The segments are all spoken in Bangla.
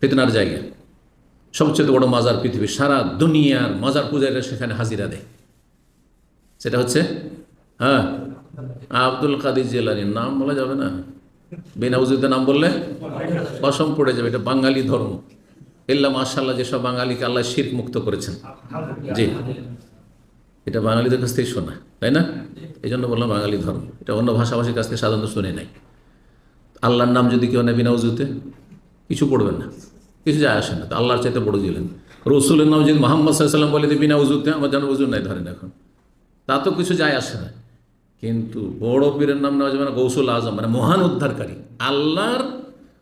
ফিতনার জায়গা। সবচেয়ে বড় মাজার পৃথিবী, সারা দুনিয়ার মাজার পূজারীরা সেখানে হাজিরা দেয়। সেটা হচ্ছে হ্যাঁ আব্দুল কাদির জেলানির নাম বলা যাবে না। বিনা উজুতে নাম বললে অসম পড়ে যাবে, এটা বাঙালি ধর্ম। ইল্লা মাশাল্লাহ যেসব বাঙালিকে আল্লাহ শির মুক্ত করেছেন। জি। এটা বাঙালিদের কাছ থেকে শোনা, তাই না? এই জন্য বললাম বাঙালি ধর্ম। এটা অন্য ভাষাভাষীর কাছ থেকে সাধারণত শুনে নাই আল্লাহর নাম যদি কেউ নেয় বিনা উজুতে, কিছু পড়বেন না। কিছু যায় আসে না। তো আল্লাহর চাইতে বড় দিলেন রসুলের নাম যদি মোহাম্মদ সাল্লাম বলে বিনা উজুতে আমার যেন উজু নাই, ধরেন এখন। তা তো কিছু যায় আসে না। কিন্তু বড় পীরের নাম নেওয়া যাবে না, গৌসুল আজম মানে মহান উদ্ধারকারী। আল্লাহর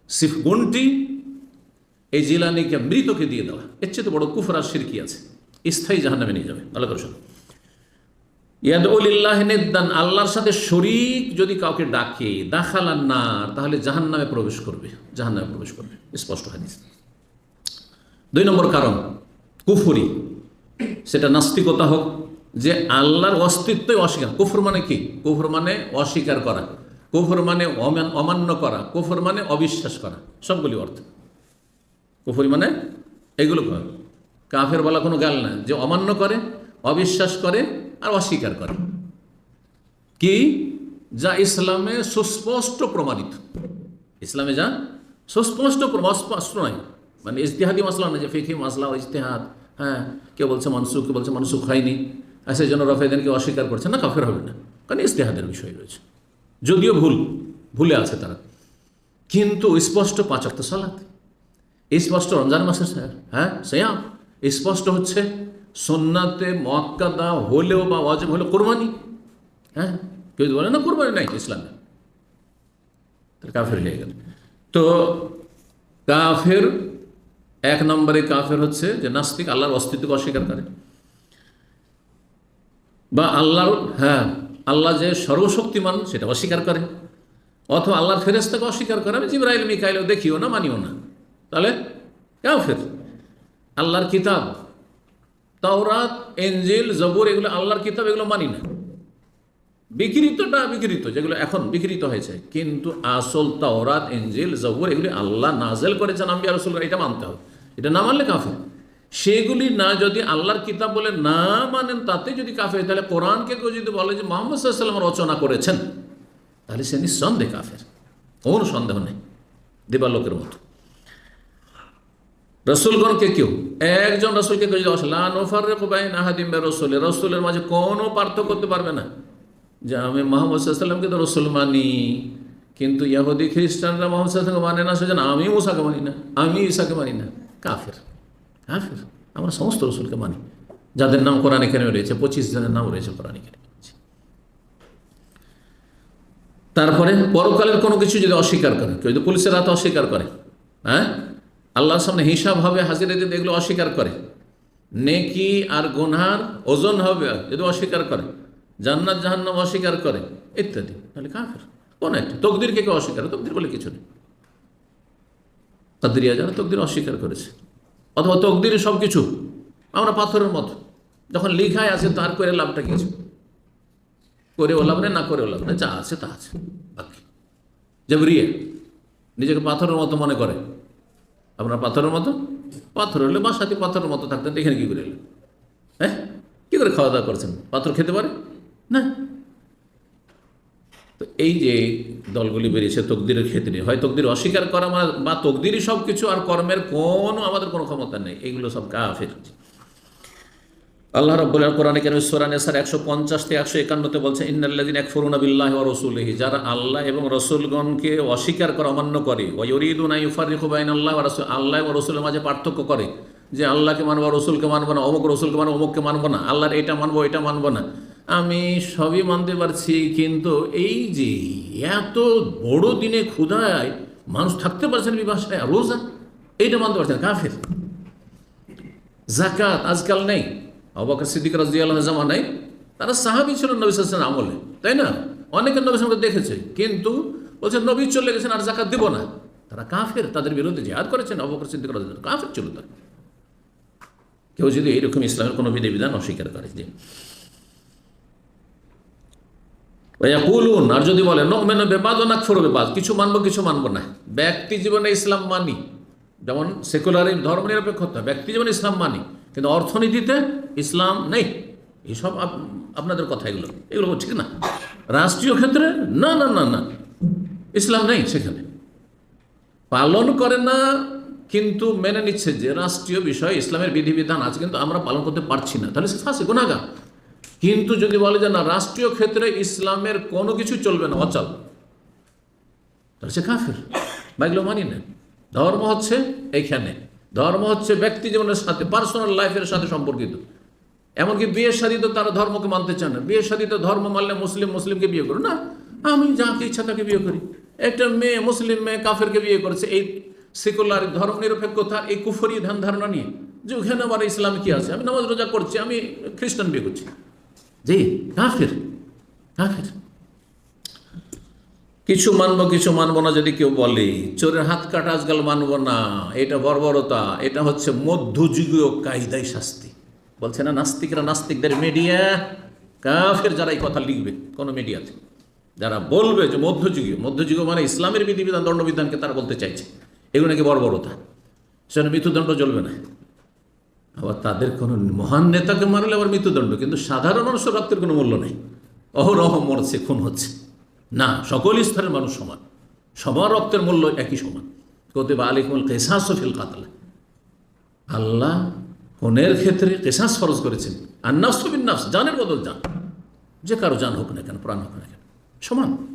সিফ গুণটি এই জিলানিকে, মৃতকে দিয়ে দেওয়া। এর চেয়ে তো বড় কুফরার সিরকি আছে। স্থায়ী জাহান নামে নিয়ে যাবে। আল্লাহ করে শোনো ইয়াদউলিল্লাহ আল্লাহর সাথে শরিক যদি কাউকে ডাকে, দাখালান না তাহলে জাহান নামে প্রবেশ করবে। জাহান নামে প্রবেশ করবে। স্পষ্ট হাদিস। দুই নম্বর কারণ, কুফুরি। সেটা নাস্তিকতা হোক, যে আল্লাহর অস্তিত্বই অস্বীকার। কুফর মানে কি? কুফর মানে অস্বীকার করা। কুফর মানে অমান্য করা। কুফর মানে অবিশ্বাস করা। সবগুলি অর্থ। কুফরি মানে এগুলো কাফের বলা কোনো গাল না। যে অমান্য করে, অবিশ্বাস করে আর অস্বীকার করে। কি? যা ইসলামে সুস্পষ্ট প্রমাণিত। ইসলামে যা সুস্পষ্ট প্রমা- স্পষ্ট নয়। মানে ইজতিহাদি মশলা না যে ফিকি মশলা ইজতেহাদ হ্যাঁ কেউ বলছে মনসুখ, কেউ বলছে মনসুখ হয়নি সেই জন্য রফেদিনকে অস্বীকার করছে। না, কাফের হবে না, কারণ ইজতেহাদের বিষয় রয়েছে। যদিও ভুল, ভুলে আছে তারা। কিন্তু স্পষ্ট পাঁচাত্তর সালাত। স্পষ্ট রমজান মাসের স্যার হ্যাঁ সেয়াম। স্পষ্ট হচ্ছে সন্নাতে মক্কাদা হলেও বা ওয়াজিব হলেও কোরবানি। হ্যাঁ কেউ যদি বলে, না, কোরবানি নাই, ইসলামে কাফের হয়ে গেল। তো কাফের এক নম্বরে কাফের হচ্ছে যে নাস্তিক আল্লাহর অস্তিত্বকে অস্বীকার করে। বা আল্লাহর হ্যাঁ আল্লাহ যে সর্বশক্তিমান সেটা অস্বীকার করে। অথবা আল্লাহর ফেরেস্তাকে অস্বীকার করে। আমি জিব্রাইল, মিকাইলেও দেখিও না, মানিও না। তাহলে কাফের। আল্লাহর কিতাব, তাওরাত এঞ্জিল জবুর এগুলো আল্লাহর কিতাব, এগুলো মানি না। বিকৃতটা বিকৃত, যেগুলো এখন বিকৃত হয়েছে। কিন্তু আসল তাওরাত এঞ্জিল জবুর এগুলি আল্লাহ নাজেল করেছেন আমি রসুল এটা মানতে হবে। এটা না মানলে কাফের। সেগুলি না যদি আল্লাহর কিতাব বলে না মানেন, তাতে যদি কাফের, তাহলে কোরআনকে কেউ যদি বলে যে মোহাম্মদ সাল্লাম রচনা করেছেন, তাহলে সে নিঃসন্দেহ কাফের। কোনো সন্দেহ নেই, দেবালোকের মতো। রসুলগণকে কেউ, একজন রসুলকে কেউ যদি আহাদিম রসুল রসুলের মাঝে কোনো পার্থক্য করতে পারবে না। যে আমি মোহাম্মদ সাল্লামকে তো রসুল মানি, কিন্তু ইয়াহুদি খ্রিস্টানরা মোহাম্মদ সাল্লামকে মানে না, সেজন্য আমি মুসাকে মানি না, আমি ঈশাকে মানি না। কাফের কাফের। আমরা সমস্ত রসুলকে মানি। যাদের নাম কোরআন এখানে রয়েছে, পঁচিশ জনের নাম রয়েছে কোরআন এখানে। তারপরে পরকালের কোনো কিছু যদি অস্বীকার করে, কেউ যদি পুলিশের হাতে অস্বীকার করে হ্যাঁ? আল্লাহর সামনে হিসাব হবে, হাজিরা যদি এগুলো অস্বীকার করে, নেকি আর গুনহার ওজন হবে যদি অস্বীকার করে, জান্নাত জাহান্নাম অস্বীকার করে, ইত্যাদি। তাহলে কাফের, কোন একটা। তকদিরকে কেউ অস্বীকার করে? তকদির বলে কিছু নেই। কাদরিয়া যারা তকদির অস্বীকার করেছে, অথবা তকদির সব কিছু আমরা পাথরের মতো। যখন লিখায় আছে তার করে লাভটা কিছু করেও লাভ নেই, না করেও লাভ নেই, যা আছে তা আছে, বাকি। জবরিয়ে, নিজেকে পাথরের মতো মনে করে। আপনার পাথরের মতো? পাথর হলে বা সাথে পাথরের মতো থাকতেন এখানে কী করে হ্যাঁ? কী করে খাওয়া দাওয়া করছেন? পাথর খেতে পারে? না। তো এই যে দলগুলি বেরিয়েছে তকদিরের ক্ষেত্রে হয় তকদির অস্বীকার করা মানে বা তকদিরই সব কিছু আর কর্মের কোনো আমাদের কোনো ক্ষমতা নেই, এগুলো সব কাফের। আল্লাহ রব্বুল কোরআনে কেন সোরানে স্যার একশো পঞ্চাশ থেকে একশো একান্নতে বলছে ইন্নাল্লাদিন এক ফরুনা বিল্লাহ ও রসুলহি যারা আল্লাহ এবং রসুলগণকে অস্বীকার করে অমান্য করে ওয়রিদুন ইউফারিকুবাইন আল্লাহ ও রসুল, আল্লাহ এবং রসুলের মাঝে পার্থক্য করে, যে আল্লাহকে মানবো, রসুলকে মানবো না, অমুক রসুলকে মানবো, অমুককে মানবো না, আল্লাহর এটা মানবো এটা মানবো না। আমি সবই মানতে পারছি, কিন্তু এই যে এত বড় দিনে ক্ষুধায় মানুষ থাকতে পারছেন বিভাষায় রোজা, এইটা মানতে পারছেন কাফের। জাকাত আজকাল নেই। অবাকর সিদ্দিক রাজিয়াল জামানায় তারা সাহাবি ছিল নবী আমলে, তাই না? অনেকে নবী সালামকে দেখেছে, কিন্তু বলছে, নবী চলে গেছেন আর জাকাত দেব না। তারা কাফের, তাদের বিরুদ্ধে জিহাদ করেছেন অবকর সিদ্দিক রাজিয়াল কাফের ছিল তারা। কেউ যদি এইরকম ইসলামের কোনো বিধি বিধান অস্বীকার করে যে কুলুন আর যদি বলে নমেন বেবাদ ও নাকফর বেবাদ কিছু মানবো কিছু মানবো না। ব্যক্তি জীবনে ইসলাম মানি। যেমন সেকুলার ধর্ম নিরপেক্ষতা ব্যক্তি জীবনে ইসলাম মানি। কিন্তু অর্থনীতিতে ইসলাম নেই। এইসব আপ- আপনাদের কথা এগুলো। এগুলো ঠিক না? রাষ্ট্রীয় ক্ষেত্রে না না না না। ইসলাম নেই সেখানে। পালন করে না, কিন্তু মেনে নিচ্ছে যে রাষ্ট্রীয় বিষয় ইসলামের বিধিবিধান আছে, কিন্তু আমরা পালন করতে পারছি না। তাহলে সে ফাঁসে গুণাগার কিন্তু যদি বলে যে না, রাষ্ট্রীয় ক্ষেত্রে ইসলামের কোনো কিছু চলবে না, অচল, তাহলে সে কাফের। বা এগুলো মানি না। ধর্ম হচ্ছে এইখানে ধর্ম হচ্ছে ব্যক্তি জীবনের সাথে পার্সোনাল লাইফের সাথে সম্পর্কিত। এমনকি বিয়ের সাথে তো তারা ধর্মকে মানতে চান না। বিয়ের সাথে তো ধর্ম মানলে মুসলিম মুসলিমকে বিয়ে করো। না, আমি যাকে ইচ্ছা তাকে বিয়ে করি। একটা মেয়ে মুসলিম মেয়ে কাফেরকে বিয়ে করেছে, এই সেকুলার ধর্ম নিরপেক্ষতা, এই কুফরি ধ্যান ধারণা নিয়ে। যে ওখানে আবার ইসলাম কি আছে? আমি নামাজ রোজা করছি, আমি খ্রিস্টান বিয়ে করছি। জি, কাফের কাফের। কিছু মানবো কিছু মানবো না যদি কেউ বলে, চোরের হাত কাটা আজকাল মানবো না, এটা বর্বরতা, এটা হচ্ছে মধ্যযুগীয় কায়দায় শাস্তি। বলছে না, নাস্তিকরা নাস্তিকদের মিডিয়া কাফের যারা এই কথা লিখবে, কোনো মিডিয়াতে যারা বলবে যে মধ্যযুগীয় মধ্যযুগীয় মানে ইসলামের বিধিবিধান, দণ্ডবিধানকে তারা বলতে চাইছে। এগুলো নাকি বর্বরতা। সেখানে মৃত্যুদণ্ড চলবে না। আবার তাদের কোনো মহান নেতাকে মারলে আবার মৃত্যুদণ্ড, কিন্তু সাধারণ মানুষের রক্তের কোনো মূল্য নেই। অহরহ মরছে, খুন হচ্ছে। না, সকল স্তরের মানুষ সমান। সবার রক্তের মূল্য একই সমান। কতিবা আলিকুল কেসাস ফিল কাতলা। আল্লাহ খুনের ক্ষেত্রে কেসাস ফরজ করেছেন। আর নাফস বিন নাফস জানের বদল জান। যে কারও জান হোক না কেন, প্রাণ হোক না কেন। সমান।